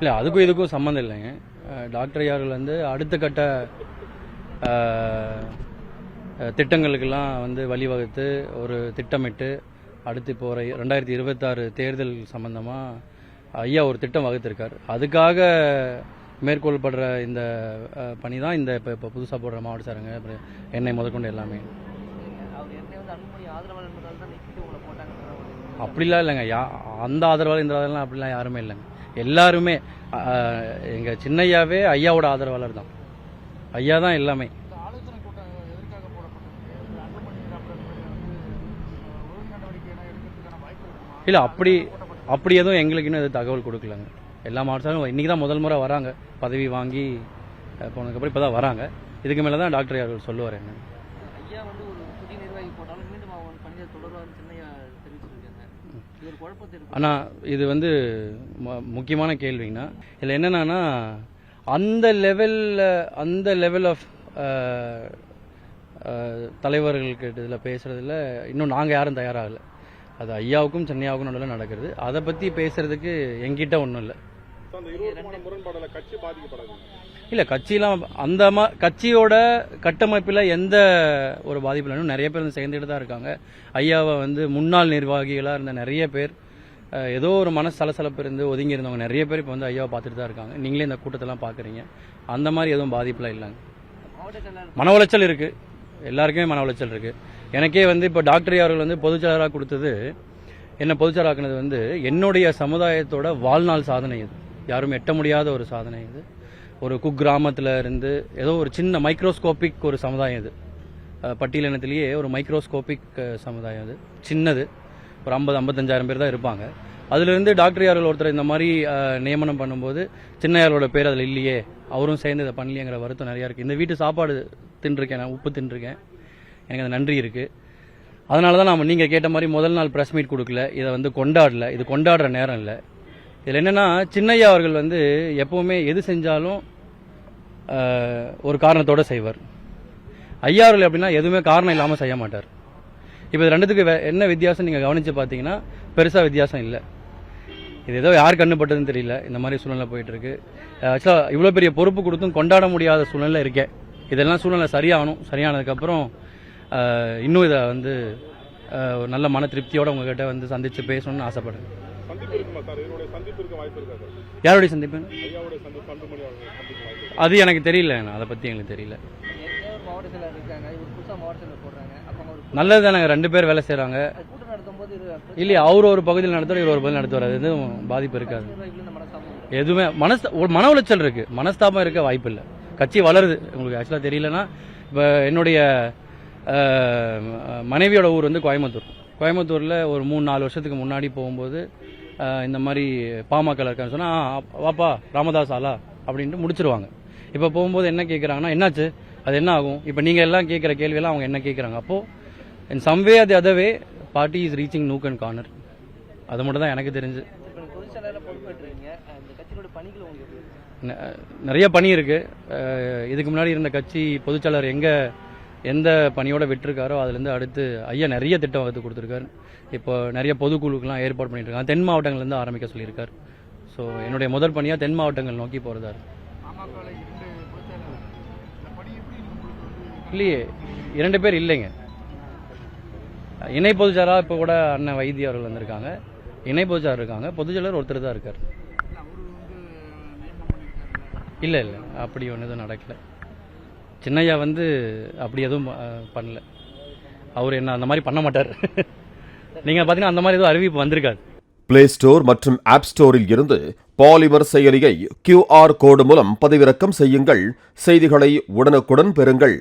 இல்லை அதுக்கும் இதுக்கும் சம்மந்தம் இல்லைங்க. டாக்டர் ஐயார்கள் வந்து அடுத்த கட்ட திட்டங்களுக்கெல்லாம் வந்து வழிவகுத்து ஒரு திட்டமிட்டு அடுத்து இப்போ ஒரு ரெண்டாயிரத்தி இருபத்தாறு தேர்தல் சம்பந்தமாக ஐயா ஒரு திட்டம் வகுத்திருக்கார். அதுக்காக மேற்கொள்ளப்படுற இந்த பணி தான் இந்த இப்போ இப்போ புதுசாக போடுற மாவட்ட சாருங்க எண்ணெய் முதற்கொண்டு எல்லாமே. அவர் ஏற்கனவே வந்து அன்புமணி ஆதரவாளர் தான் போட்டாங்க அப்படிலாம் இல்லைங்க. யா அந்த ஆதரவாளர் இந்த ஆதரவாளர்லாம் அப்படிலாம் யாருமே இல்லைங்க. எல்லாருமே எங்கள் சின்னையாவே ஐயாவோட ஆதரவாளர் தான். ஐயா தான் எல்லாமே. இல்லை அப்படி அப்படி எதுவும் எங்களுக்கு இன்னும் எதுவும் தகவல் கொடுக்கலங்க. எல்லா மாவட்டத்தாலும் இன்றைக்கி தான் முதல் முறை வராங்க. பதவி வாங்கி போனதுக்கப்புறம் இப்போ தான் வராங்க. இதுக்கு மேலே தான் டாக்டர் அவர்கள் சொல்லுவார் என்ன ஐயா வந்து ஒரு புதிய நிர்வாகி போட்டாலும் மீண்டும் அவர் பணியை தொடர்வார் ஆனால் இது வந்து மு- முக்கியமான கேள்விங்கண்ணா. இதில் என்னென்னா அந்த லெவலில் அந்த லெவல் ஆஃப் தலைவர்களுக்கு இதில் பேசுகிறதுல இன்னும் நாங்கள் யாரும் தயாராகல. அது ஐயாவுக்கும் சென்னையாவுக்கும் நடுவில் நடக்கிறது. அதை பற்றி பேசுறதுக்கு எங்கிட்ட ஒன்றும் இல்லை. இல்லை கட்சியெலாம் அந்த மா கட்சியோட கட்டமைப்பில் எந்த ஒரு பாதிப்பு இல்லைன்னு நிறைய பேர் வந்து சேர்ந்துட்டு தான் இருக்காங்க. ஐயாவை வந்து முன்னாள் நிர்வாகிகளாக இருந்த நிறைய பேர் ஏதோ ஒரு மன சலசலப்பு இருந்து ஒதுங்கி இருந்தவங்க நிறைய பேர் இப்போ வந்து ஐயாவை பார்த்துட்டு தான் இருக்காங்க. நீங்களே இந்த கூட்டத்தெல்லாம் பார்க்குறீங்க. அந்த மாதிரி எதுவும் பாதிப்புலாம் இல்லைங்க. மன உளைச்சல் இருக்குது எல்லாருக்குமே மன உளைச்சல் இருக்குது எனக்கே வந்து இப்போ டாக்டர் அவர்கள் வந்து பொதுச்செயலராக கொடுத்தது என்னை பொதுச்செயலாக்குனது வந்து என்னுடைய சமுதாயத்தோட வாழ்நாள் சாதனை இது. யாரும் எட்ட முடியாத ஒரு சாதனை இது. ஒரு குக்கிராமத்தில் இருந்து ஏதோ ஒரு சின்ன மைக்ரோஸ்கோபிக் ஒரு சமுதாயம் இது. பட்டியலினத்திலேயே ஒரு மைக்ரோஸ்கோபிக் சமுதாயம் அது. சின்னது. ஒரு ஐம்பது ஐம்பத்தஞ்சாயிரம் பேர் தான் இருப்பாங்க. அதுலேருந்து டாக்டர் யார்கள் ஒருத்தர் இந்த மாதிரி நியமனம் பண்ணும்போது சின்னையாரோட பேர் அதில் இல்லையே அவரும் சேர்ந்து இதை பண்ணலையேங்கிற வருத்தம் நிறையா இருக்குது இந்த வீட்டு சாப்பாடு தின்றுருக்கேன் நான் உப்பு தின்றுருக்கேன். எனக்கு அந்த நன்றி இருக்குது அதனால தான் நாம் நீங்கள் கேட்ட மாதிரி முதல் நாள் ப்ரெஸ் மீட் கொடுக்கல இதை வந்து கொண்டாடல. இது கொண்டாடுற நேரம் இல்லை. இதில் என்னென்னா சின்னையா அவர்கள் வந்து எப்போவுமே எது செஞ்சாலும் ஒரு காரணத்தோடு செய்வார். ஐயா அப்படின்னா எதுவுமே காரணம் இல்லாமல் செய்ய மாட்டார். இப்போ இது ரெண்டுத்துக்கு வே- என்ன வித்தியாசம் நீங்கள் கவனித்து பார்த்தீங்கன்னா பெருசாக வித்தியாசம் இல்லை. இது ஏதோ யார் கண்ணுப்பட்டதுன்னு தெரியல. இந்த மாதிரி சூழ்நிலை போயிட்டுருக்கு. ஆக்சுவலாக இவ்வளோ பெரிய பொறுப்பு கொடுத்தும் கொண்டாட முடியாத சூழ்நிலை இருக்கேன் இதெல்லாம் சூழ்நிலை சரியாகணும். சரியானதுக்கப்புறம் இன்னும் இதை வந்து நல்ல மன திருப்தியோடு உங்ககிட்ட வந்து சந்தித்து பேசணும்னு ஆசைப்படுறேன். யாருடைய சந்திப்பு? அது எனக்கு தெரியல. அதை பற்றி எங்களுக்கு தெரியல. நல்லது தானே ரெண்டு பேர் வேலை செய்கிறாங்க இல்லையா அவர் ஒரு பகுதியில் நடத்துவார் இவர் ஒரு பகுதியில் நடத்துவார். அது எதுவும் பாதிப்பு இருக்காது. எதுவுமே மனஸ் மன உளைச்சல் இருக்கு. மனஸ்தாபம் இருக்க வாய்ப்பு இல்லை. கட்சி வளருது. உங்களுக்கு ஆக்சுவலாக தெரியலன்னா இப்போ என்னுடைய மனைவியோட ஊர் வந்து கோயம்புத்தூர். கோயம்புத்தூரில் ஒரு மூணு நாலு வருஷத்துக்கு முன்னாடி போகும்போது இந்த மாதிரி பாமக இருக்கான்னு சொன்னால் வாப்பா ராமதாஸ் ஆலா அப்படின்ட்டு முடிச்சிருவாங்க. இப்போ போகும்போது என்ன கேட்குறாங்கன்னா என்னாச்சு? அது என்ன ஆகும்? இப்போ நீங்கள் எல்லாம் கேட்குற கேள்வியெல்லாம் அவங்க என்ன கேட்குறாங்க அப்போது இன் சம்வே அது அதவே party is reaching nook and corner அது மட்டும் தான் எனக்கு தெரிஞ்சு. பணிகள் நிறைய பணி இருக்குது இதுக்கு முன்னாடி இருந்த கட்சி பொதுச்செயலாளர் எங்கே எந்த பணியோட விட்டுருக்காரோ அதுலேருந்து அடுத்து ஐயா நிறைய திட்டம் வகுத்து கொடுத்துருக்காரு. இப்போ நிறைய பொதுக்குழுக்கெல்லாம் ஏற்பாடு பண்ணிட்டுருக்காங்க. தென் மாவட்டங்கள்லேருந்து ஆரம்பிக்க சொல்லியிருக்கார். ஸோ என்னுடைய முதல் பணியாக தென் மாவட்டங்கள் நோக்கி போகிறதா இல்லையே இரண்டு பேர் இல்லைங்க. இணை பொதுச்செயலாளர் இப்போ கூட அண்ணன் வைத்திய அவர்கள் வந்திருக்காங்க. இணை பொதுச்சார் இருக்காங்க. பொதுச்செயலர் ஒருத்தர் தான் இருக்கார். இல்லை இல்லை அப்படி ஒன்றும் எதுவும் நடக்கலை. சின்னையா வந்து அப்படி எதுவும் பண்ணல. அவர் என்ன அந்த மாதிரி பண்ண மாட்டார். நீங்கள் பார்த்தீங்கன்னா அந்த மாதிரி எதுவும் அறிவிப்பு வந்திருக்காது. பிளே ஸ்டோர் மற்றும் ஆப் ஸ்டோரில் இருந்து பாலிமர் செயலியை கியூஆர் கோடு மூலம் பதிவிறக்கம் செய்யுங்கள். செய்திகளை உடனுக்குடன் பெறுங்கள்.